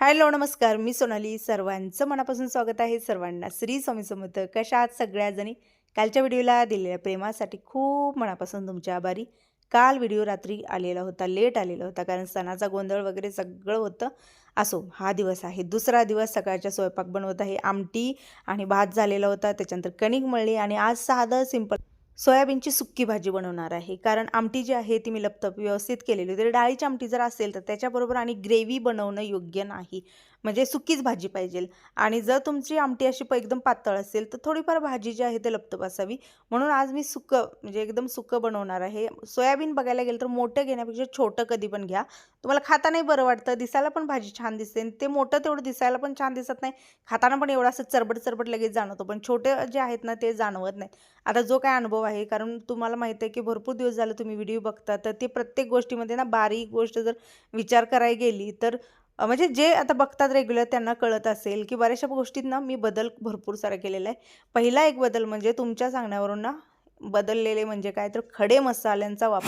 Hello नमस्कार. मी सोनाली. सर्वांचं मनापासून स्वागत आहे. सर्वांना श्री स्वामी समर्थ. कशा आहात सगळ्याजणी? कालच्या व्हिडिओला दिलेल्या प्रेमासाठी खूप मनापासून तुमच्या आभारी. काल व्हिडिओ रात्री आलेला होता. लेट आलेला होता. कारण सणाचा गोंधळ वगैरे सगळं होतं. असो हा दिवस आहे. दुसरा दिवस सकाळच्या स्वयंपाक बनवत आहे आमटी आणि भात झालेला होता. त्याच्यानंतर कणिक मळली आणि आज साधं सिंपल सोयाबीनची सुक्की भाजी बनवणार आहे. कारण आमटी जी आहे ती मी लपतप व्यवस्थित केलेली होती तर डाळीची आमटी जर असेल तर त्याच्याबरोबर आणि ग्रेव्ही बनवणं योग्य नाही. म्हणजे सुकीच भाजी पाहिजे. आणि जर तुमची आमटी अशी प एकदम पातळ असेल तर थोडीफार भाजी जी आहे ते लपतप असावी म्हणून आज मी सुकं म्हणजे एकदम सुकं बनवणार आहे. सोयाबीन बघायला गेलं तर मोठं घेण्यापेक्षा छोटं कधी पण घ्या. तुम्हाला खातानाही बरं वाटतं दिसायला पण भाजी छान दिसते ते मोठं तेवढं दिसायला पण छान दिसत नाही. खाताना पण एवढं असं चरबट चरबट लगेच जाणवतो. पण छोटे जे आहेत ना ते जाणवत नाही आता जो काय अनुभव आहे कारण तुम्हाला माहिती आहे की भरपूर दिवस झालं तुम्ही व्हिडिओ बघता तर ते प्रत्येक गोष्टीमध्ये ना बारीक गोष्ट जर विचार करायला गेली तर म्हणजे जे आता बघतात रेग्युलर त्यांना कळत असेल की बऱ्याचशा गोष्टींना मी बदल भरपूर सारा केलेला आहे. पहिला एक बदल म्हणजे तुमच्या सांगण्यावरून ना बदललेले म्हणजे काय तर खडे मसाल्यांचा वापर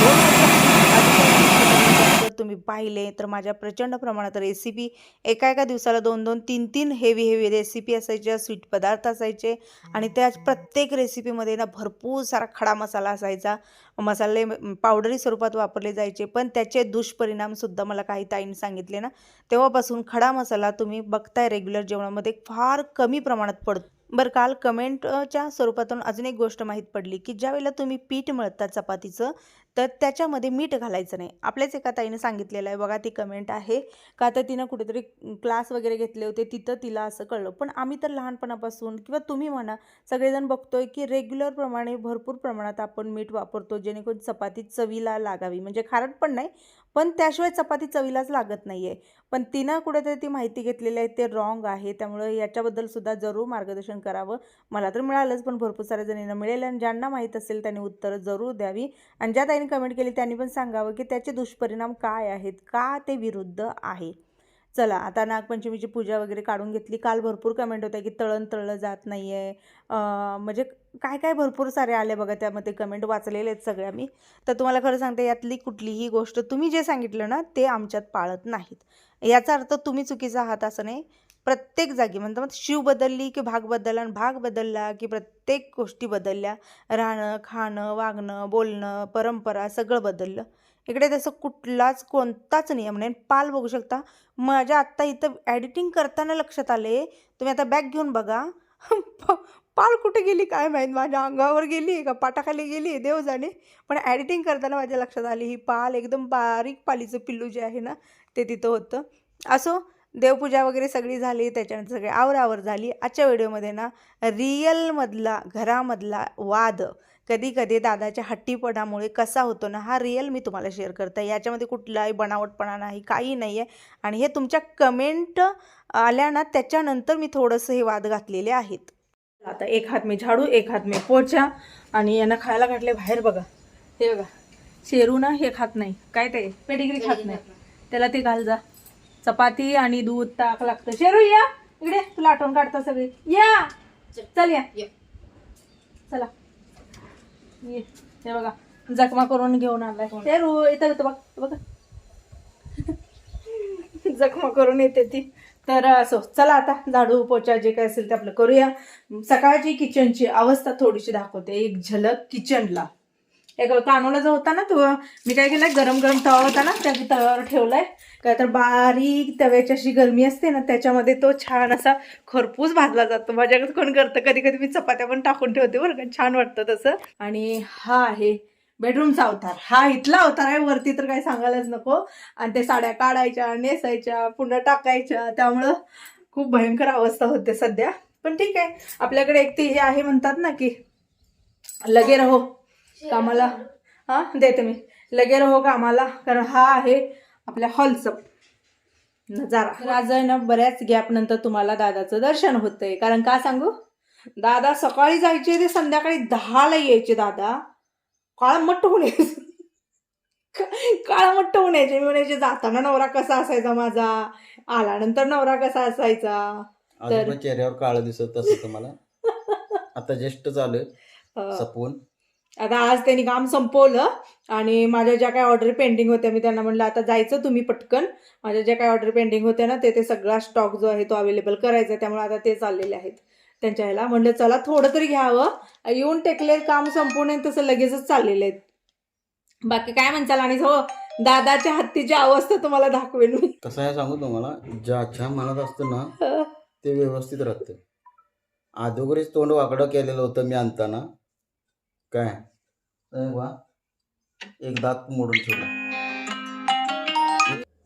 दोन वर्षापूर्वी जर तुम्ही पाहिले तर माझ्या प्रचंड प्रमाणात रेसिपी एका एका दिवसाला दोन दोन तीन तीन हेवी हेवी रेसिपी असायच्या स्वीट पदार्थ असायचे. आणि त्या प्रत्येक रेसिपीमध्ये ना भरपूर सारा खडा मसाला असायचा. मसाले पावडरी स्वरूपात वापरले जायचे. पण त्याचे दुष्परिणामसुद्धा मला काही ताईंनी सांगितले ना तेव्हापासून खडा मसाला तुम्ही बघताय रेग्युलर जेवणामध्ये फार कमी प्रमाणात पडतो. बरं काल कमेंटच्या स्वरूपातून अजून एक गोष्ट माहीत पडली की ज्यावेळेला तुम्ही पीठ मळता चपातीचं तर त्याच्यामध्ये मीठ घालायचं नाही. आपल्याच एका ताईने सांगितलेलं आहे बघा ती कमेंट आहे. का तर तिनं कुठेतरी क्लास वगैरे घेतले होते तिथं तिला असं कळलं. पण आम्ही तर लहानपणापासून किंवा तुम्ही म्हणा सगळेजण बघतोय की रेग्युलरप्रमाणे भरपूर प्रमाणात आपण मीठ वापरतो जेणेकरून चपाती चवीला लागावी. म्हणजे खारट पण नाही पण त्याशिवाय चपाती चवीलाच लागत नाही आहे पण तिनं कुठेतरी ती माहिती घेतलेली आहे ते रॉंग आहे. त्यामुळे याच्याबद्दलसुद्धा जरूर मार्गदर्शन करावं. मला तर मिळालंच पण भरपूर साऱ्या जणींना मिळेल. आणि ज्यांना माहीत असेल त्यांनी उत्तरं जरूर द्यावी. आणि ज्या ताईने कमेंट केली त्यांनी पण सांगावं की त्याचे दुष्परिणाम काय आहेत? का ते विरुद्ध आहे? चला आता नागपंचमीची पूजा वगैरे काढून घेतली. काल भरपूर कमेंट होत्या की तळण तळलं जात नाही आहे म्हणजे काय काय भरपूर सारे आले बघा त्यामध्ये कमेंट वाचलेले आहेत सगळ्या मी तर तुम्हाला खरं सांगते यातली कुठलीही गोष्ट तुम्ही जे सांगितलं ना ते आमच्यात पाळत नाहीत. याचा अर्थ तुम्ही चुकीचा आहात असं नाही. प्रत्येक जागी म्हणतात शिव बदलली की भाग बदलला आणि भाग बदलला की प्रत्येक गोष्टी बदलल्या. राहणं खाणं वागणं बोलणं परंपरा सगळं बदललं. इकडे तसं कुठलाच कोणताच नियम नाही. पाल बघू शकता. माझ्या आत्ता इथं ॲडिटिंग करताना लक्षात आले तुम्ही आता बॅग घेऊन बघा. प- पाल कुठे गेली काय माहीत? माझ्या अंगावर गेली का? पाटाखाली गेली? देव जाणे पण ॲडिटिंग करताना माझ्या लक्षात आली ही पाल एकदम बारीक पालीचं पिल्लू जे आहे ना ते तिथं होतं. असो देवपूजा वगैरे सगळी झाली त्याच्यानंतर सगळी आवरावर झाली. आजच्या व्हिडिओमध्ये ना रिअलमधला घरामधला वाद कधी कधी दादाच्या हट्टीपणामुळे कसा होतो ना हा रिअल मी तुम्हाला शेअर करते. याच्यामध्ये कुठलाही बनावटपणा नाही काही नाही आहे आणि हे तुमच्या कमेंट आल्या ना त्याच्यानंतर मी थोडंसं हे वाद घातलेले आहेत. आता एक हात मी झाडू एक हात मी पोचा आणि यांना खायला घातले बाहेर बघा. हे बघा शेरू ना हे खात नाही. काय ते? पेडिग्री खात नाही. त्याला ते घाल जा. चपाती आणि दूध ताक लागतं. शेरू या! इकडे तुला आठवण काढता सगळे. या! चल. या. चला. हे बघा जखमा करून घेऊन आलाय शेरू इथं येतो बघ बघा. जखमा करून येते ती. तर असो चला आता झाडू पोचा जे काय असेल ते आपलं करूया. सकाळची किचनची अवस्था थोडीशी दाखवते. एक झलक किचनला एक कानोला जो होता ना तो मी काय केलंय गरम गरम तवा होता ना त्या तव्यावर ठेवलाय. काय तर बारीक तव्याची अशी गरमी असते ना त्याच्यामध्ये तो छान असा खरपूस भाजला जातो. माझ्याकडे कोण करतं? कधी कधी मी चपात्या पण टाकून ठेवते बरं का छान वाटतं तसं. आणि हा आहे बेडरूमचा अवतार. हा इथला अवतार आहे वरती तर काही सांगायलाच नको. आणि ते साड्या काढायच्या नेसायच्या पुन्हा टाकायच्या त्यामुळं खूप भयंकर अवस्था होते सध्या. पण ठीक आहे आपल्याकडे एक ते हे आहे म्हणतात ना की लगे रहो. कामाला. हा देते मी. लगे रहो कामाला कारण हा आहे आपल्या हॉलचा नजारा. आज आहे ना बऱ्याच गॅप नंतर तुम्हाला दादाचं दर्शन होतंय. कारण का सांगू? दादा सकाळी जायचे ते संध्याकाळी दहाला यायचे दादा. काळ मट्ट होऊन यायचं. काळ मट्ट होऊन यायचे. मी म्हणायचे जाताना नवरा कसा असायचा माझा? आल्यानंतर नवरा कसा असायचा? अजून पण चेहऱ्यावर काळ दिसत असं तुम्हाला. आता ज्येष्ठ चालू अं, सपवून. आता आज त्यांनी काम संपवलं आणि माझ्या ज्या काही ऑर्डर पेंडिंग होत्या मी त्यांना म्हणलं आता जायचं तुम्ही पटकन. माझ्या ज्या काही ऑर्डर पेंडिंग होत्या ना ते ते सगळा स्टॉक जो आहे तो अवेलेबल करायचा. त्यामुळे आता ते चाललेले आहेत. त्यांच्या ह्याला म्हणलं चला थोडं तरी घ्यावं. येऊन टेकले काम संपूर्ण तसं लगेचच चाललेलं आहे बाकी काय म्हणचाल आणि हो दादाच्या हत्तीची अवस्था तुम्हाला दाखवेन मी. कसं आहे सांगू तुम्हाला ज्याच्या मनात असतं ना ते व्यवस्थित राहतं. अगोदरच तोंड वाकडं केलेलं होतं मी आणताना. काय? वा एक दात मोडून ठेवला.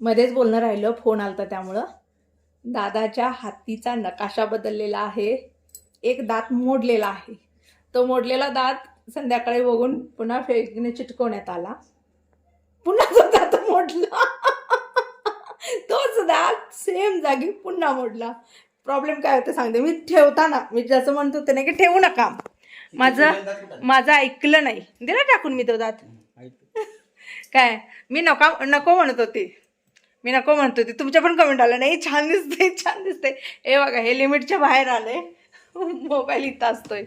मध्येच बोलणं राहिलं फोन आलता त्यामुळं. दादाच्या हातीचा नकाशा बदललेला आहे. एक दात मोडलेला आहे. तो मोडलेला दात संध्याकाळी बघून पुन्हा फेकने चिटकवण्यात आला. पुन्हा तो दात मोडला. तोच दात सेम जागी पुन्हा मोडला. प्रॉब्लेम काय होतं सांगते. मी ठेवताना मी जसं म्हणतो ते नाही की ठेवू नका. माझं माझं ऐकलं नाही. दिला टाकून मी तो दात. काय? मी नका नको म्हणत होती. मी नको म्हणत होती. तुमच्या पण कमेंट आलं नाही. छान दिसतंय छान दिसतंय. हे बघा हे लिमिटच्या बाहेर आलंय. मोबाईल इथं असतोय.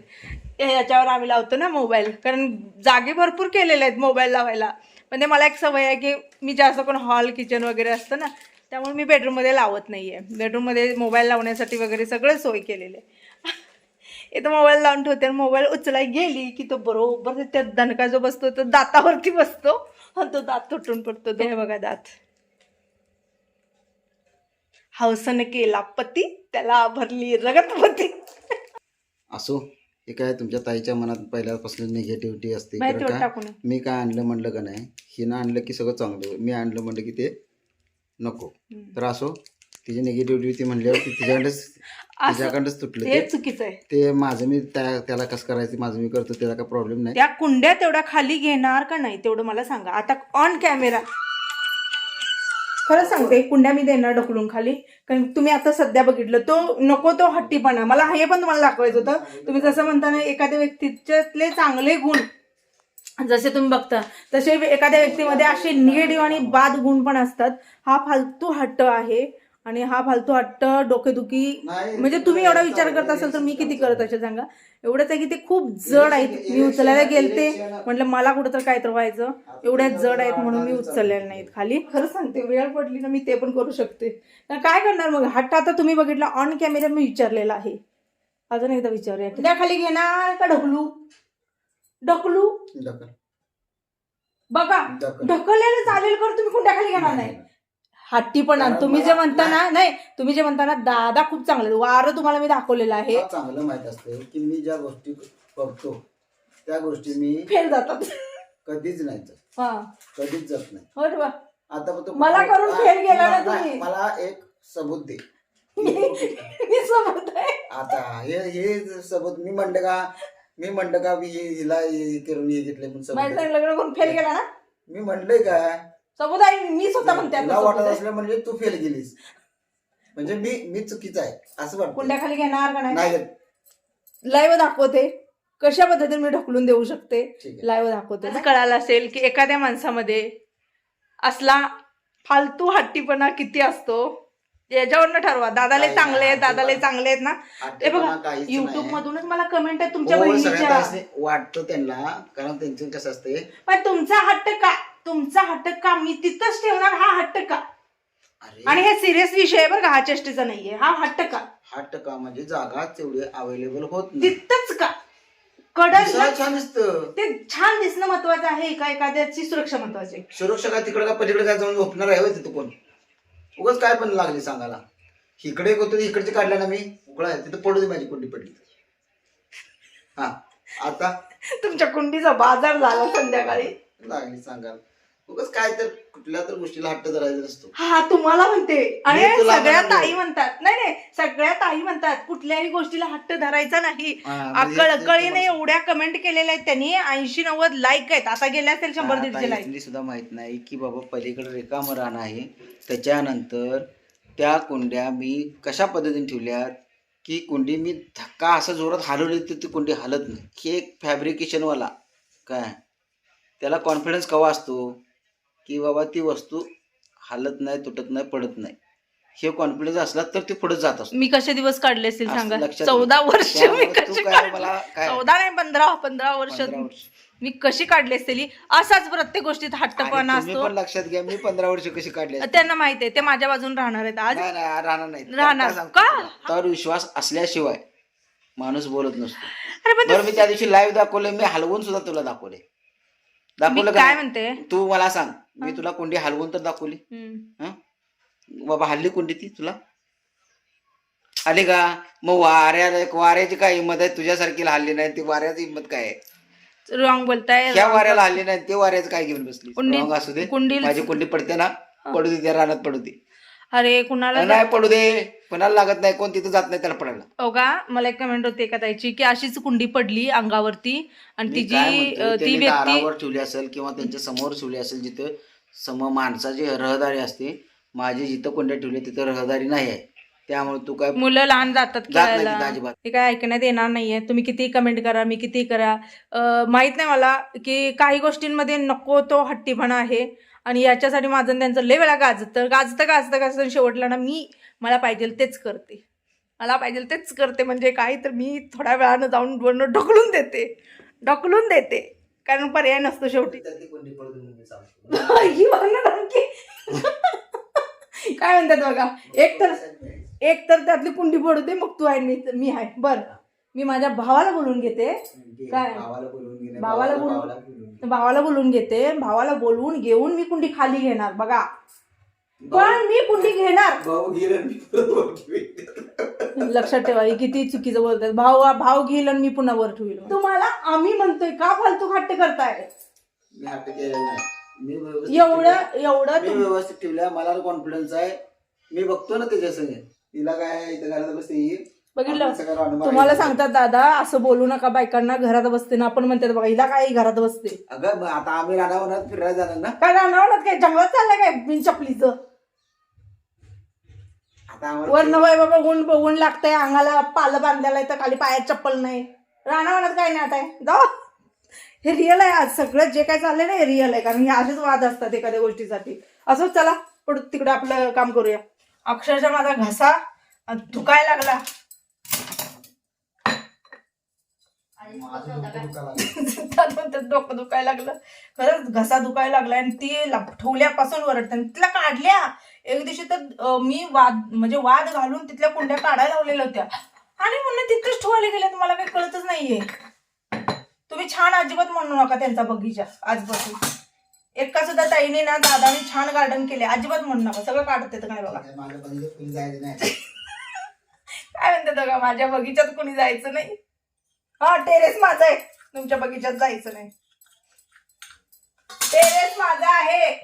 याच्यावर आम्ही लावतो ना मोबाईल. कारण जागे भरपूर केलेले आहेत मोबाईल लावायला. पण ते मला एक सवय आहे की मी जास्त कोण हॉल किचन वगैरे असतं ना त्यामुळे मी बेडरूममध्ये लावत नाही आहे बेडरूममध्ये मोबाईल लावण्यासाठी वगैरे सगळं सोय केलेलं आहे. इथं मोबाईल लावून ठेवते आणि मोबाईल उचलाय गेली की तो बरोबर त्या दणका जो बसतो तो दातावरती बसतो आणि तो दात तुटून पडतो. हे बघा दात. हौसने केला पती त्याला भरली रगतपती. असो हे काय तुमच्या ताईच्या मनात पहिल्यापासून निगेटिव्हिटी असते कारण का? मी काय आणलं म्हणलं का नाही? हिनं आणलं की सगळं चांगलं. मी आणलं म्हणलं की ते नको. तर असो तिची निगेटिव्हिटी ती म्हणल्यावर तिच्याकडेच तिच्याकडेच तुटलं. ते चुकीचं आहे. ते माझं मी त्या त्याला कसं करायचं माझं मी करतो त्याला काय प्रॉब्लेम नाही. त्या कुंड्या तेवढ्या खाली घेणार का नाही तेवढं मला सांगा. आता ऑन कॅमेरा खरं सांगते कुंड्या मी देणार ढकलून खाली. कारण तुम्ही आता सध्या बघितलं तो नको तो हट्टीपणा. मला हे पण तुम्हाला दाखवायचं होतं. तुम्ही जसं म्हणता ना एखाद्या व्यक्तीच्यातले चांगले गुण जसे तुम्ही बघता तसे एखाद्या व्यक्तीमध्ये असे निगेटिव्ह आणि बाद गुण पण असतात. हा फालतू हट्ट आहे. आणि हा फालतू हट्ट डोकेदुखी म्हणजे तुम्ही एवढा विचार करत असाल तर मी किती करत असेल सांगा. एवढंच आहे की ते खूप जड आहेत. मी उचलायला गेलते. म्हटलं मला कुठं तर काय तर व्हायचं. एवढ्या जड आहेत म्हणून मी उचललेल्या नाहीत खाली. खरं सांगते वेळ पडली ना मी ते पण करू शकते. काय करणार मग? हट्ट आता तुम्ही बघितला ऑन कॅमेरा मी विचारलेला आहे. अजून एकदा विचारूया. त्या खाली घेणार का ढकलू? ढकलू? ढकल. बघा ढकल. ढकललेलं चालेल कर तुम्ही कुंड्या खाली घेणार नाही. हट्टी पण तुम्ही जे म्हणता ना नाही. तुम्ही जे म्हणता ना दादा खूप चांगले. वारं तुम्हाला मी दाखवलेलं आहे. मला चांगलं माहीत असतं की मी ज्या गोष्टी करतो त्या गोष्टी मी फेल जातात. कधीच नाही जात. हा. कधीच जात नाही. हो रे बा. आता पण तो- मला करून fail गेला ना नाही, तुम्ही. मला एक सबूत दे. मी सोबत आहे. आता हे हे सबूत मी म्हणलं का मी म्हणलं का मी हिला हे करून हे घेतले सबूत लग्न करून फेल गेला ना? मी म्हणलंय का आहे मी स्वतः म्हणते तुला वाटत. असलं म्हणजे तू फेल गेलीस म्हणजे मी मी चुकीचा आहे असं वाटतं कुंड्या खाली घेणार का नाही? नाही घेत. लाईव्ह दाखवते. कशा पद्धतीने मी ढकलून देऊ शकते? ठीक आहे. लाईव्ह दाखवते. असं कळालं असेल की एखाद्या माणसामध्ये असला फालतू हट्टीपणा किती असतो? याच्यावरनं ठरवा. दादाले काही चांगले आहेत नाही, दादाले. चांगले आहेत ना. हे बघा हट्टीपणा काहीच नाही. युट्यूब मधूनच मला कमेंट आहे तुमच्या हो, बहिणीच्या. वाटतं त्यांना कारण त्यांचं कसं असते पण तुमचा हट्ट का तुमचा हट्ट का मी तिथंच ठेवणार हा हट्ट का अरे. आणि हे सिरियस विषय आहे बरं का हा चेष्टेचा नाहीये हा हट्ट का हा टक्का म्हणजे जागा तेवढी अवेलेबल होत नाही. तिथंच का? दिसायला छान दिसतं. ते छान दिसणं महत्वाचं आहे का एखाद्याची सुरक्षा महत्वाची आहे? सुरक्षा काय तिकडे का पलीकडे काय जाऊन झोपणार आहे होय तिथं कोण? उगाच काय पण लागली सांगायला. इकडे होतं इकडचे काढलं ना मी उकळा आहे तिथं पडू दे माझी कुंडी पडली. हा आता? तुमच्या कुंडीचा बाजार झाला संध्याकाळी. लागली सांगायला. उगाच काय तर कुठल्या तर गोष्टीला हट्ट धरायचा नसतो. हा तुम्हाला म्हणते. मी तुला सगळ्या म्हणते. ताई म्हणतात. नाही नाही सगळ्या ताई म्हणतात कुठल्याही गोष्टीला हट्ट धरायचा नाही. हा, म्हणजे अक्कळ ते अक्कळीने तुम्हाला- एवढ्या कमेंट केलेल्या आहेत त्यांनी. ऐंशी नव्वद लाईक आहेत. आता गेले असेल शंभर आता दीडशे लाईक इथली सुद्धा माहीत नाही की बाबा पलीकडे रिकामं रान आहे. त्याच्यानंतर त्या कुंड्या मी कशा पद्धतीने ठेवल्यात की कुंडी मी धक्का असं जोरात हलवली तर ती कुंडी हलत नाही. ही एक फॅब्रिकेशनवाला काय? त्याला कॉन्फिडन्स कवा असतो? की बाबा ती वस्तू हलत नाही तुटत नाही पडत नाही. हे कॉन्फिडन्स असला तर ते पुढे जात असतो. मी कसे दिवस काढले असतील असं सांगा? लक्षात चौदा वर्ष मी त्यामुळे तू कसे काय काढले? मला काय? चौदा नाही पंधरा पंधरा वर्ष. पंधरा वर्ष. मी कशी काढली असतेली? असाच प्रत्येक गोष्टीत आणि हट्टपणा तुम्ही असतो. पण लक्षात घ्या मी पंधरा वर्ष कशी काढली. त्यांना माहीत आहे ते माझ्या बाजून राहणार आहेत आज. नाही नाही राहणार नाही राहणार. काय सांगतो का? तुला? तर विश्वास असल्याशिवाय माणूस बोलत नसतो. अरे पण बरं मी त्या दिवशी लाईव्ह दाखवले मी हलवून सुद्धा तुला दाखवले मी दाखवलं का काय नाही? म्हणते? तू मला सांग. मी तुला कुंडी हलवून तर दाखवली. हम्म. हं? बाबा हल्ली कुंडी ती तुला? आली का? मग वाऱ्याला वाऱ्याची काय हिंमत आहे? तुझ्यासारखी हल्ली नाही. ती वाऱ्याची हिंमत काय आहे? रॉंग बोलताय. त्या वाऱ्याला हल्ली नाही. ते वाऱ्याचं काय घेऊन बसली कुंडी- रंग असू दे. कुंडीला- माझी कुंडी पडते ना? पडू दे त्या रानात पडू दे. अरे कुणाला नाही पडू दे. कोणाला लागत नाही कोण तिथं जात नाही त्याला पडायला. हो का? मला एक कमेंट होती एका ताईची की अशीच कुंडी पडली अंगावरती आणि ती जी ती व्यक्ती ठेवली असेल किंवा त्यांच्यासमोर ठेवली असेल जिथं सम माणसाची रहदारी असते माझी जिथं कोंड्या ठेवली तिथं रहदारी नाही आहे. त्यामुळे तू काय मुलं लहान जातात खेळायला. ते काय ऐकण्यात येणार नाहीये. तुम्ही किती कमेंट करा मी किती करा. माहीत नाही मला की काही गोष्टींमध्ये नको तो हट्टीपणा आहे. आणि याच्यासाठी माझं त्यांचं लय वेळा गाजतं. गाजतं गाजतं गाजतं. शेवटला ना मी मला पाहिजे तेच करते. मला पाहिजे तेच करते. म्हणजे काय तर मी थोड्या वेळानं जाऊन वरनं ढकलून देते. ढकलून देते. कारण पर्याय नसतो शेवटी. ही. काय म्हणतात बघा? एक तर एक तर त्यातली कुंडी पडू दे मग तू आहे मी मी आहे. बर. मी माझ्या भावाला बोलून घेते. काय? भावाला नाही, भावाला बोलून घेते भावाला बोलवून घेऊन मी कुंडी खाली घेणार बघा. पण मी कुंडी घेणार. भाऊ. लक्षात ठेवा ही किती चुकीचं बोलतात. भाऊ भाव घेईल आणि मी पुन्हा वर ठेवील तुम्हाला आम्ही म्हणतोय का फालतू हट्ट करताय? मी हट्ट केलेला नाही. मी व्यवस्थित एवढं ठेवलंय. एवढं मी तुम- व्यवस्थित ठेवल्या मला कॉन्फिडन्स आहे. मी बघतो ना त्याच्या संग. तिला काय इथं घरात बसते ही. बघितलं? तुम्हाला. सांगतात दादा असं बोलू नका बायकांना घरात बसते ना. आपण म्हणतात बघा हिला काय घरात बसते? अगं मग आता आम्ही राणावनात फिरायला जाणार ना? काय राहणार काय? जंगलात चाललंय काय बिन चपलीचं? आता आम्हाला बाय बाबा ऊन ऊन लागतंय अंगाला पालं बांधलेलं आहे तर खाली पायात चप्पल नाही. राहणार काय नाही आता आहे जाऊ. हे रिअल आहे आज. सगळं जे काय चाललंय ना हे रिअल आहे. कारण हे असेच वाद असतात एखाद्या गोष्टीसाठी. असंच चला पुढे तिकडे आपलं काम करूया. अक्षरशः माझा घसा अं, दुखायला लागला माझं डोकं दुखायला लागलं. म्हणतात खरंच घसा दुखायला लागला आणि ती ठेवल्यापासून वरडते आणि तिला काढल्या. एक दिवशी तर मी वाद म्हणजे वाद घालून तिथल्या कुंड्या काढायला लावलेल्या होत्या. आणि म्हणून तिथेच ठेवायला गेल्या मला काही कळतच नाहीये. तुम्ही छान अजिबात म्हणू नका त्यांचा बगीचा आजपासून. एका सुद्धा ताईने ना दादाने छान गार्डन केले. अजिबात म्हणू नका. सगळं काढत येतं काय बघा. काय माझ्या बघितलं कुणी जायचं नाही. काय म्हणते बघा माझ्या बगीच्यात कोणी जायचं नाही. हा टेरेस माझा आहे. तुमच्या बगीच्यात जायचं नाही. टेरेस माझा आहे.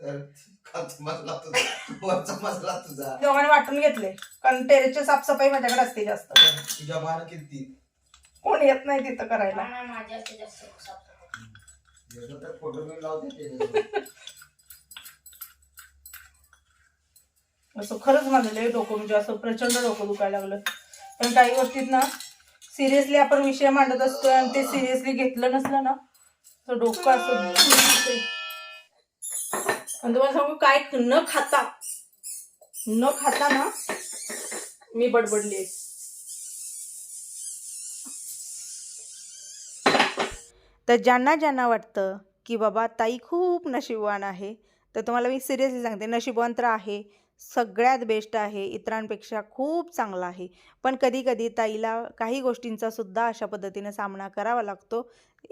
तर खालचा मजला तुझा. वरचा मजला तुझा. दोघांनी वाटून घेतले कारण टेरेसची साफसफाई माझ्याकडे असते जास्त. तुझ्या किती? कोण येत नाही तिथं करायला. तर फोटो मी लावते त्याच्यावर. असं खरंच माझं लय डोकं म्हणजे असं प्रचंड डोकं दुखायला लागलं. पण काही गोष्टीत ना सिरियसली आपण विषय मांडत असतो आणि ते सिरियसली घेतलं नसलं ना तर डोकं असं आणि तुम्हाला सांगू काय? न खाता न खाता ना मी बडबडली तर ज्यांना ज्यांना वाटतं की बाबा ताई खूप नशीबवान आहे तर तुम्हाला मी सिरियसली सांगते नशीबवान तर आहे सगळ्यात बेस्ट आहे इतरांपेक्षा खूप चांगला आहे. पण कधीकधी ताईला काही गोष्टींचा सुद्धा अशा पद्धतीने सामना करावा लागतो.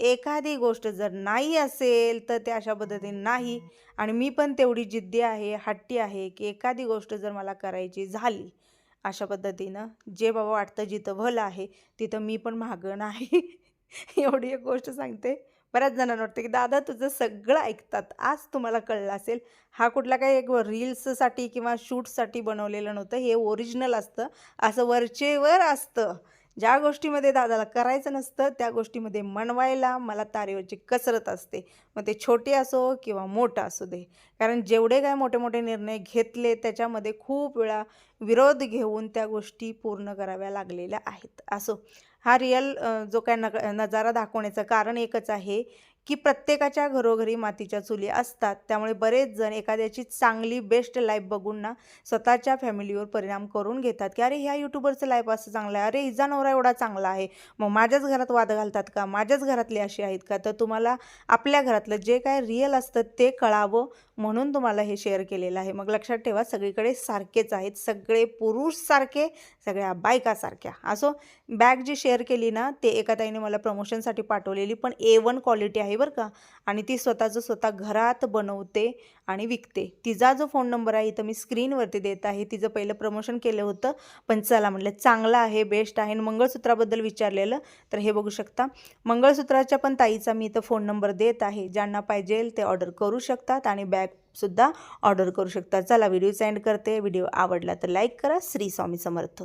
एखादी गोष्ट जर नाही असेल तर ते अशा पद्धतीने नाही. आणि मी पण तेवढी जिद्दी आहे हट्टी आहे की एखादी गोष्ट जर मला करायची झाली अशा पद्धतीनं जे बाबा वाटतं जिथं भलं आहे तिथं मी पण मागं नाही. एवढी एक गोष्ट सांगते. बऱ्याच जणांना वाटतं की दादा तुझं सगळं ऐकतात. आज तुम्हाला कळलं असेल. हा कुठला काही एक रील्ससाठी किंवा शूटसाठी बनवलेलं नव्हतं. हे ओरिजिनल असतं. असं वरचेवर असतं. ज्या गोष्टीमध्ये दादाला करायचं नसतं त्या गोष्टीमध्ये मनवायला मला तारेवरची कसरत असते. मग ते छोटे असो किंवा मोठं असू दे. कारण जेवढे काय मोठे मोठे निर्णय घेतले त्याच्यामध्ये खूप वेळा विरोध घेऊन त्या गोष्टी पूर्ण कराव्या लागलेल्या आहेत. असो. हा रिअल जो काय नक नजारा दाखवण्याचं कारण एकच आहे की प्रत्येकाच्या घरोघरी मातीच्या चुली असतात. त्यामुळे बरेच जण एखाद्याची चांगली बेस्ट लाईफ बघून ना स्वतःच्या फॅमिलीवर परिणाम करून घेतात की अरे ह्या यूट्यूबरचं लाईफ असं चांगलं आहे. अरे हिचा नवरा एवढा चांगला आहे. मग माझ्याच घरात वाद घालतात का? माझ्याच घरातले असे आहेत का? तर तुम्हाला आपल्या घरातलं जे काय रिअल असतं ते कळावं म्हणून तुम्हाला हे शेअर केलेलं आहे. मग लक्षात ठेवा सगळीकडे सारखेच आहेत. सगळे पुरुष सारखे सगळ्या बायका सारख्या. असो बॅग जी शेअर केली ना ते एका ताईने मला प्रमोशनसाठी पाठवलेली पण ए वन क्वालिटी आहे बरं का. आणि ती स्वतःचं स्वतः घरात बनवते आणि विकते. तिचा जो फोन नंबर आहे इथं मी स्क्रीनवरती देत आहे. तिचं पहिलं प्रमोशन केलं होतं पण चला म्हटलं चांगलं आहे बेस्ट आहे आणि मंगळसूत्राबद्दल विचारलेलं तर हे बघू शकता. मंगळसूत्राच्या पण ताईचा मी इथं फोन नंबर देत आहे. ज्यांना पाहिजे ते ऑर्डर करू शकतात आणि बॅगसुद्धा ऑर्डर करू शकतात. चला व्हिडिओ सेंड करते. व्हिडिओ आवडला तर लाईक करा. श्री स्वामी समर्थ.